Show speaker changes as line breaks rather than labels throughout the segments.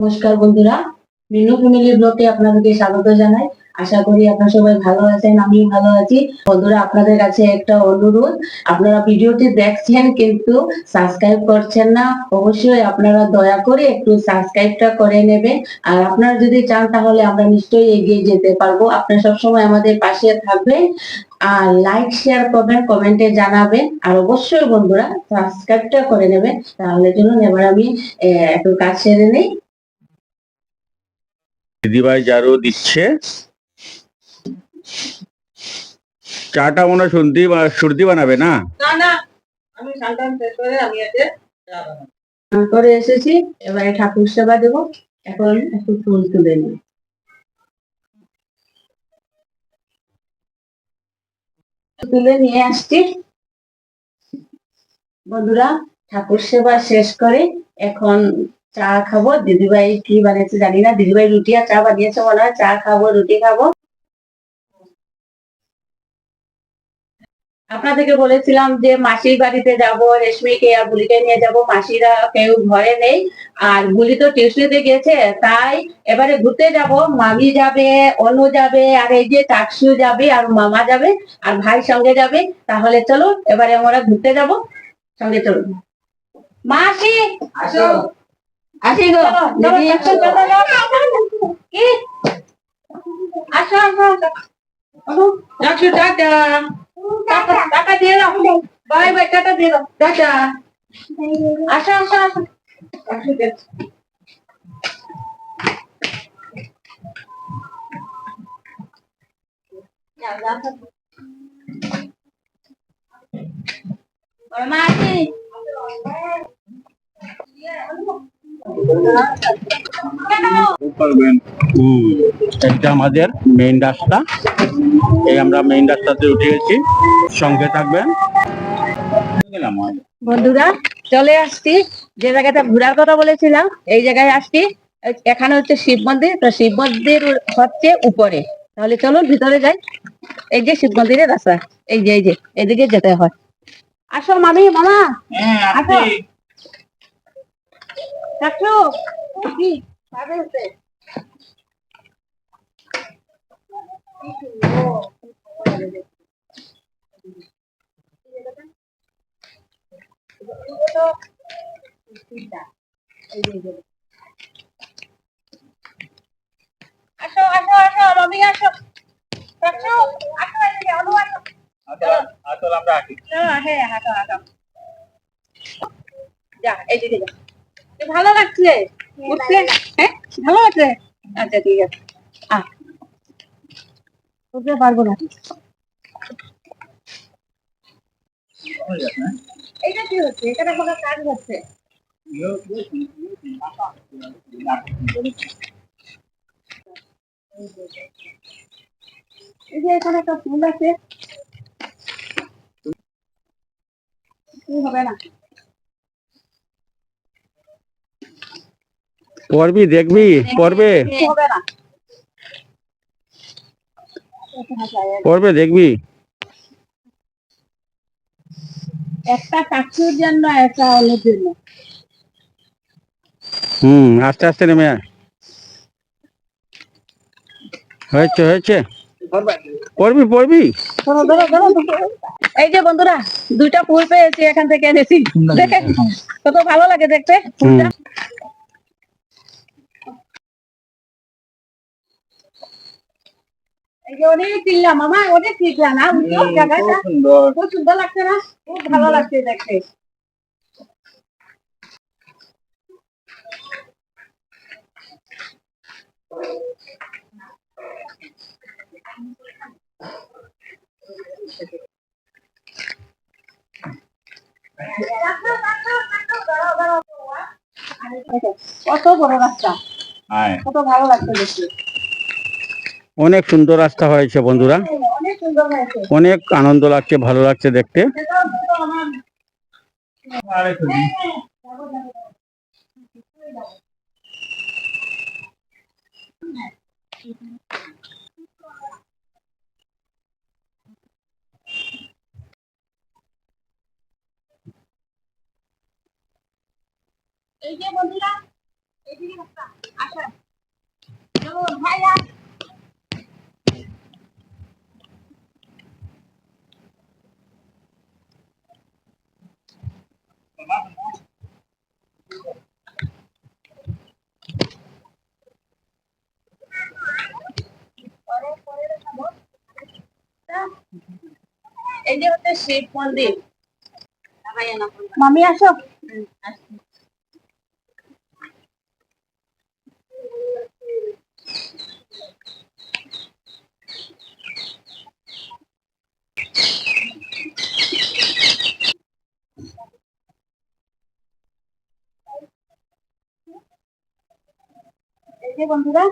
নমস্কার বন্ধুরা, মিনু ফ্যামিলি ব্লগে আপনাদেরকে স্বাগত জানাই। আশা করি আপনারা সবাই ভালো আছেন, আমিও ভালো আছি। বন্ধুরা, আপনাদের কাছে একটা অনুরোধ, আপনারা ভিডিওটি দেখছেন কিন্তু সাবস্ক্রাইব করছেন না, অবশ্যই আপনারা দয়া করে একটু সাবস্ক্রাইবটা করে নেবেন। আর আপনারা যদি চান তাহলে আমরা নিশ্চয়ই এগিয়ে যেতে পারব। আপনারা সবসময় আমাদের পাশে থাকবেন, আর লাইক শেয়ার করবেন কমেন্টে জানাবেন। আর অবশ্যই বন্ধুরা সাবস্ক্রাইবটা করে নেবেন। তাহলে চলুন, এবার আমি একটু কাজ সেরে নেই।
দিদিভাই জারু দিচ্ছে। চাটা মনে সর্দি বা- সর্দি বানাবে না?
করে
এসেছি, এবারে ঠাকুর সেবা দেব। এখন একটু ফুল তুলে তুলে নিয়ে আসছি। বন্ধুরা, ঠাকুর সেবা শেষ করে এখন চা খাব। দিদিভাই কি বানিয়েছে জানি না দিদিভাই রুটি আর চা বানিয়েছে মনে হয়। চা খাব, রুটি খাব। আপনাদেরকে বলেছিলাম যে মাসির বাড়িতে যাব, রেশমিকে আর বুলিকে নিয়ে যাব। মাসিরা কেউ ঘরে নেই। আর বুলি তো টিউশনিতে গেছে তাই এবারে ঘুরতে যাব। মামি যাবে, অনু যাবে, আর এই যে টাকসু যাবে, আর মামা যাবে, আর ভাই সঙ্গে যাবে। তাহলে চলো এবারে আমরা ঘুরতে যাব। সঙ্গে চলো মাসি,
আসো।
আসি গো দিদি কি? আসো আসো
রাখছো টাটা।
টাকা দিয়ে দাও। বাই বাই টাকা দিয়ে দাও।
টাটা।
আসো আসো আসো।
রাখছো টাটা।
এটা আমাদের মেইন রাস্তা। এই আমরা মেইন রাস্তাতে উঠে গেছি সঙ্গে থাকবেন।
বন্ধুরা চলে আসছি। যে জায়গাটা ঘোরার কথা বলেছিলাম এই জায়গায় আসছি। এখানে হচ্ছে শিব মন্দির। তো শিব মন্দির হচ্ছে উপরে। তাহলে চলুন ভিতরে যাই। এই যে শিব মন্দিরের রাস্তা। এই যে এই যে এদিকে যেতে হয়। আসো মামি মামা।
হ্যাঁ
আসো।
আসি।
কাকু কি ভাবে হচ্ছে আসো আসো আসো মামি আসো। কাকু আসো এদিকে অনু আসো
আসল আমরা আসি
হ্যাঁ হ্যাঁ হাঁটো হাঁটো যা এইদিকে যা। ভালো লাগছে? উঠতে হ্যাঁ? ভালো লাগছে? আচ্ছা ঠিক আছে। আহ উঠতে পারব না। এইটা কি হচ্ছে? কোনো কাজ হচ্ছে? এই যে এখানে একটা ফুল আছে। কি হবে না।
পড়বি দেখবি? পড়বে? পড়বে দেখবি?
একটা কাকুর জন্য একটা অন্যের জন্য।
হুম আস্তে আস্তে নেমে হয়েছে হয়েছে। পড়বি পড়বি।
এই যে বন্ধুরা দুইটা ফুল পেয়েছি এখান থেকে এনেছি। দেখে কত ভালো লাগে দেখতে। ফুলটা এই যে অনেক কিনলাম মামা অনেক কিনলাম জায়গাটা খুব সুন্দর। লাগছে না? খুব ভালো লাগছে দেখতে। কত বড় রাস্তা। কত ভালো লাগছে দেখতে।
অনেক সুন্দর রাস্তা হয়েছে বন্ধুরা।
অনেক
আনন্দ লাগছে, ভালো লাগছে দেখতে।
সেটাও কিন্তু আমার এই যে বন্ধুরা এইদিকে রাস্তা এই যে হচ্ছে শিব মন্দির মামি, আসো। বন্ধুরা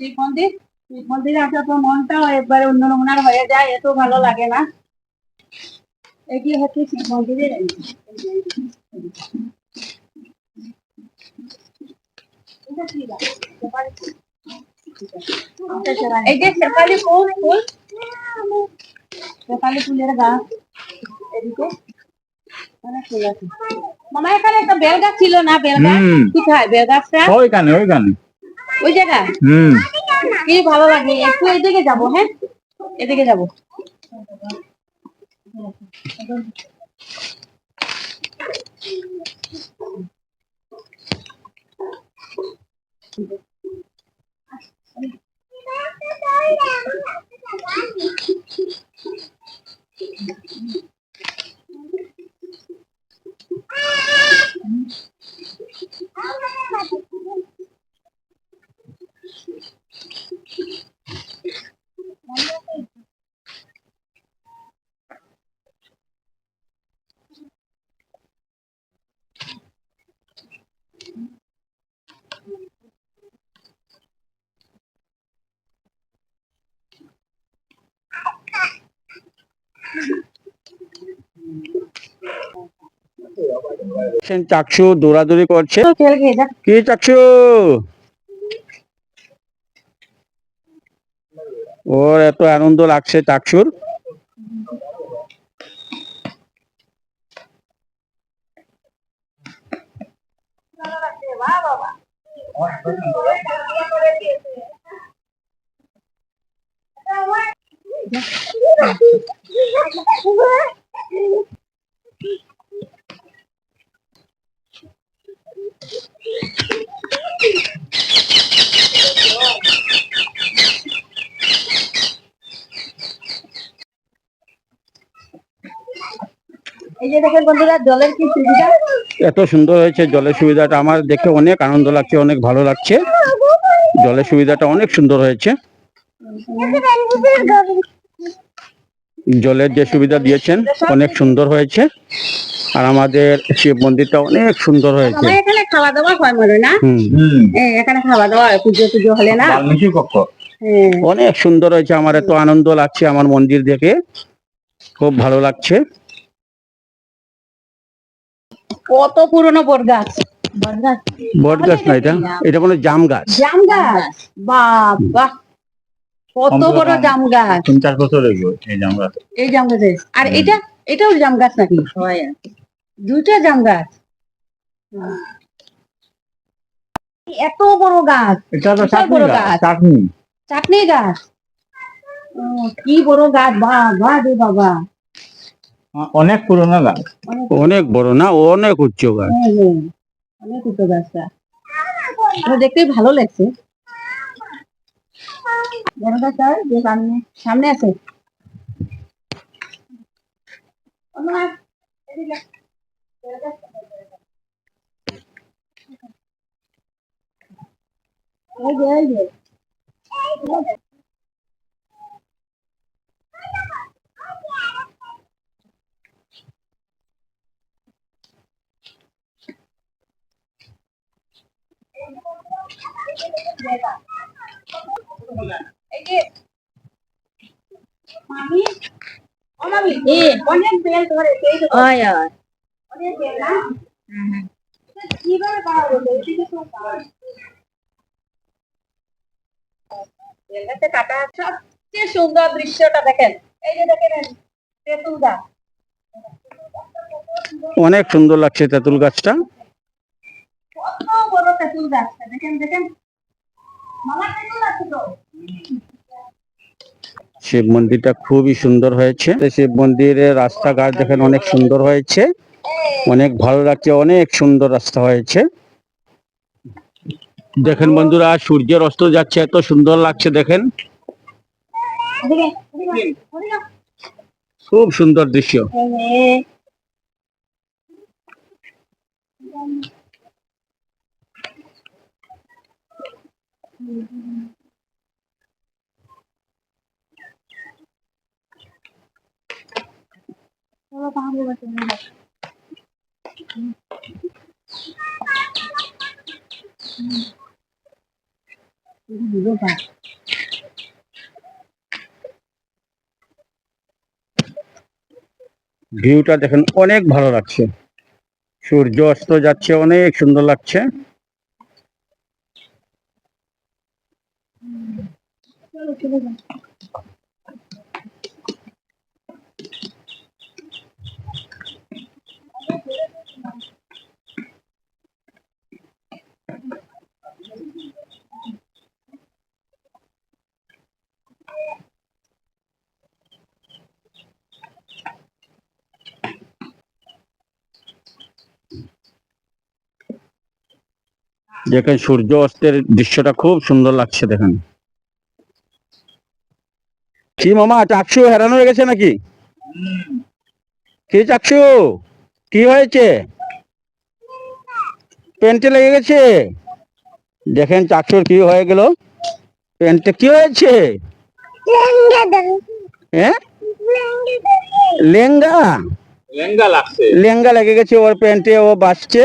শিব মন্দির শিব মন্দিরে আসার পর মনটাও একবারে অন্য রকমের হয়ে যায়, এত ভালো লাগে না। এটি হচ্ছে শিব মন্দিরের entry। এটা কি গাছ? শেফালি ফুল। এই যে শেফালি ফুল ফুল শেফালি ফুলের গাছ। এদিকে। অনেক ফুল মামা এখানে একটা বেল গাছ ছিল না? বেল গাছ?
হুম।
কোথায়? বেল গাছটা?
ওইখানে ওইখানে
ওই জায়গায়?
হুম।
কি ভালো লাগে? একটু এদিকে যাব হ্যাঁ? এদিকে যাব।
I don't know.
চাকসু দৌড়াদৌড়ি করছে।
কি চাকসু? ওর এত আনন্দ লাগছে চাকসুর
এই যে দেখেন বন্ধুরা জলের কি সুবিধা
এত সুন্দর হয়েছে জলের সুবিধাটা। আমার দেখে অনেক আনন্দ লাগছে অনেক ভালো লাগছে। জলের সুবিধাটা অনেক সুন্দর হয়েছে। জলের যে সুবিধা দিয়েছেন অনেক সুন্দর হয়েছে। আর আমাদের শিব মন্দিরটা অনেক সুন্দর হয়েছে।
এখানে খাওয়া দাওয়া হয় মনে না? এখানে খাওয়া দাওয়া হয় পুজো পুজো হলে না? হ্যাঁ।
অনেক সুন্দর হয়েছে আমার এত আনন্দ লাগছে আমার মন্দির দেখে। খুব ভালো লাগছে।
কত পুরনো বট গাছ। বট গাছ
বট গাছ না এটা? এটা কোনো জাম গাছ।
জাম গাছ? বাবা কত বড় জাম গাছ?
তিন চার বছর এই জাম গাছ।
এই জাম গাছের আর এটা এটাও জাম গাছ নাকি? দুইটা জাম গাছ। এত বড় গাছ।
এটা তো
বড় গাছ।
চাটনি।
চাটনি গাছ? কি বড় গাছ বাবা রে বাবা।
অনেক পুরনো গাছ।
অনেক
বড় না অনেক উচ্চ গাছ।
হ্যাঁ, হ্যাঁ, অনেক উঁচু গাছটা। এটা দেখতেই ভালো লাগছে। বড় গাছ যে সামনে সামনে আছে? এই অনেক বেল ধরেছে, এই দেখো। অনেক বেল না? কীভাবে বাড়াবো? এইদিকে তো বাড়াবো। কাটা সবচেয়ে সুন্দর দৃশ্যটা দেখেন এই যে দেখেন তেঁতুল গাছ
অনেক সুন্দর লাগছে তেঁতুল গাছটা
কত বড় তেঁতুল গাছটা দেখেন দেখেন
শিব মন্দিরটা খুবই সুন্দর হয়েছে। শিব মন্দিরের রাস্তাঘাট দেখেন অনেক সুন্দর হয়েছে। অনেক ভালো লাগছে অনেক সুন্দর রাস্তা হয়েছে। দেখেন বন্ধুরা সূর্যের অস্ত যাচ্ছে এত সুন্দর লাগছে দেখেন। খুব সুন্দর এদিকে। দৃশ্য ভিউটা দেখেন অনেক ভালো লাগছে। সূর্য অস্ত যাচ্ছে অনেক সুন্দর লাগছে। দেখেন সূর্য অস্তের দৃশ্যটা খুব সুন্দর লাগছে দেখেন। কি মামা চাকসু হেরানো হয়ে গেছে নাকি? কি চাকসু? কি হয়েছে? পেন্টে লেগে গেছে? দেখেন চাকসুর কি হয়ে গেল। পেন্টে কি হয়েছে? হ্যাঁ লেঙ্গা লেঙ্গা লেগে গেছে ওর প্যান্টে ও বাসছে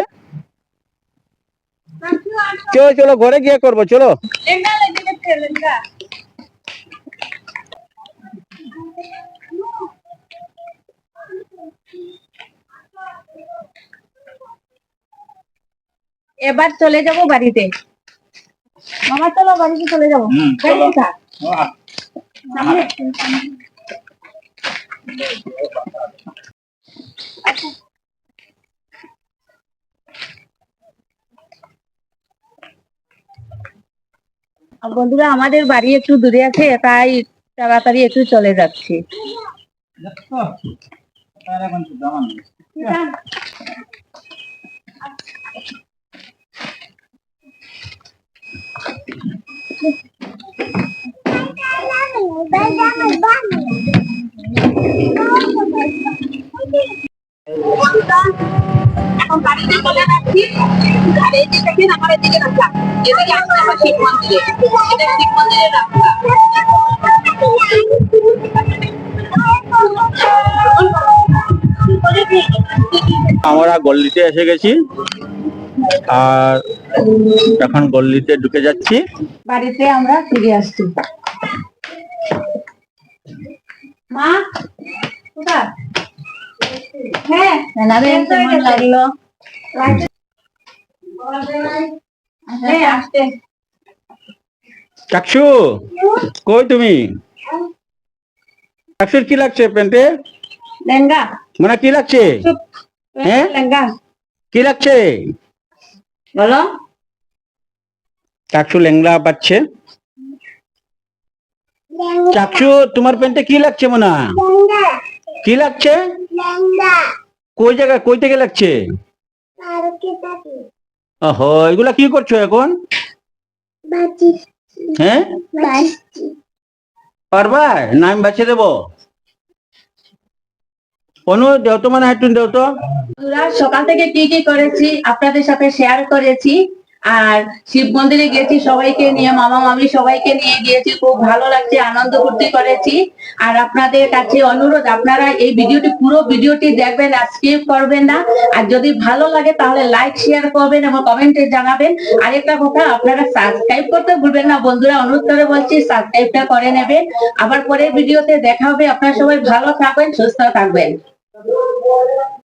চলো চলো ঘরে গিয়ে করব চলো।
এবার চলে যাব বাড়িতে মামা চলো বাড়িতে চলে যাব। সামনে। আর বন্ধুরা আমাদের বাড়ি একটু দূরে আছে তাই তাড়াতাড়ি একটু চলে যাচ্ছি। আমার এদিকে রাস্তা এদিকে আসছে আমার শিব মন্দিরে। শিব মন্দিরের রাস্তা।
আমরা গল্লিতে এসে গেছি। আর এখন গল্লিতে ঢুকে যাচ্ছি।
বাড়িতে আমরা ফিরে আসছি। মা হ্যাঁ কেমন লাগল। হ্যাঁ
চাকসু কই তুমি? চাকসুর কি লাগছে প্যান্টে?
লেহেঙ্গা।
মানে কি লাগছে? হ্যাঁ?
লেহেঙ্গা।
কি লাগছে?
বলো।
চাকসু লেংলা পাচ্ছে। চাকসু তোমার প্যান্টে কি লাগছে মনে? কি লাগছে? কই জায়গায় কই থেকে লাগছে? ওহো এগুলা কি করছ এখন? হ্যাঁ? পারবা? না আমি বাঁচিয়ে দেবো। অনু, দেও তো মানে হাঁটুন, দেও তো।
সকাল থেকে কি কি করেছি, আপনাদের সাথে শেয়ার করেছি। আর শিব মন্দিরে গেছি সবাইকে নিয়ে, মামা মামি সবাইকে নিয়ে গিয়েছি, খুব ভালো লাগছে, আনন্দ ফুর্তি করেছি। আর আপনাদের কাছে অনুরোধ, আপনারা এই ভিডিওটি, পুরো ভিডিওটি দেখবেন আর স্কিপ করবেন না। আর যদি ভালো লাগে তাহলে লাইক শেয়ার করবেন এবং কমেন্টে জানাবেন। আরেকটা কথা, আপনারা সাবস্ক্রাইব করতে ভুলবেন না। বন্ধুরা, অনুরোধ করে বলছি সাবস্ক্রাইবটা করে নেবেন। আবার পরের ভিডিওতে দেখা হবে। আপনারা সবাই ভালো থাকবেন, সুস্থ থাকবেন।